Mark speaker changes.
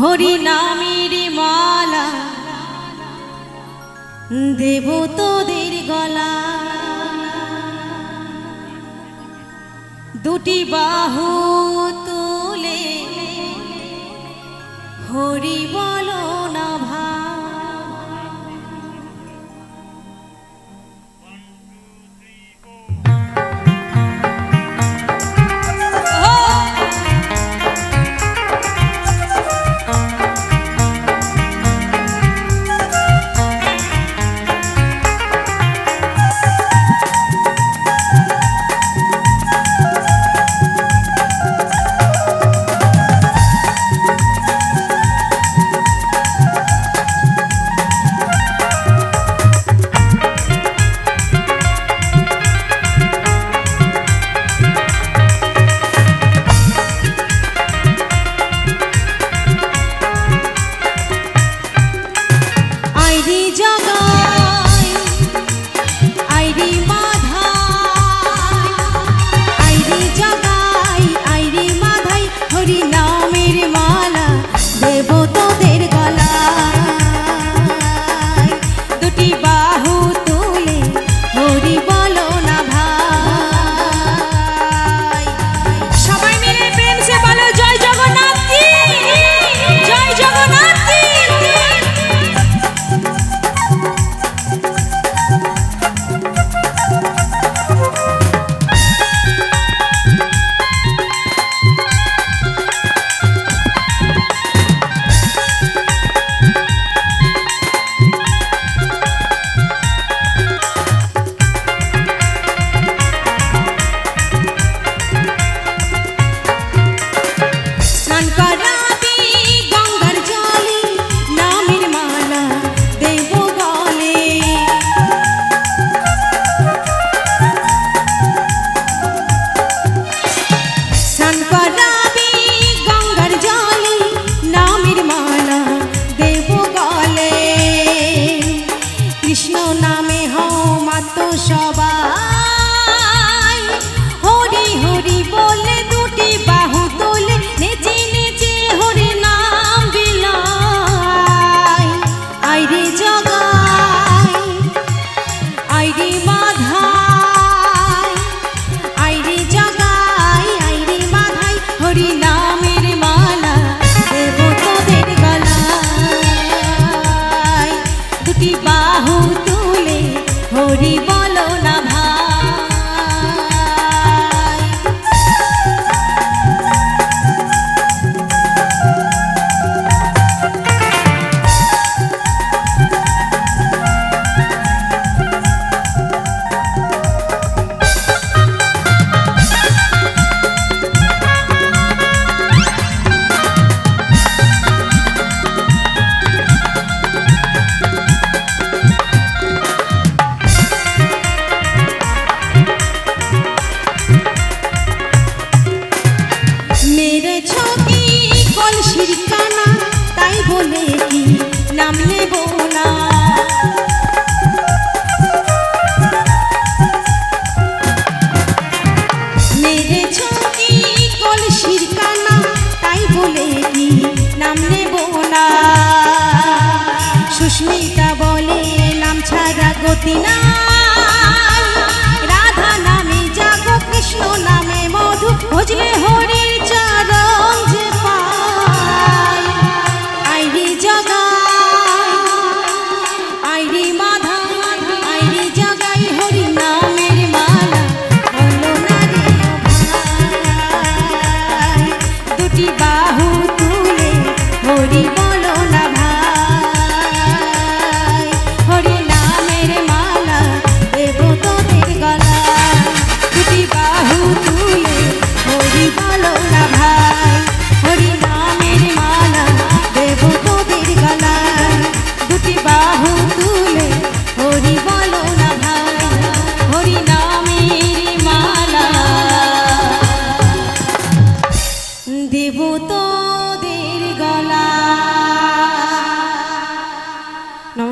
Speaker 1: হরি নামের মালা। দেব তোদের গলা। দুটি বাহু তুলে হরিবা হাসিনা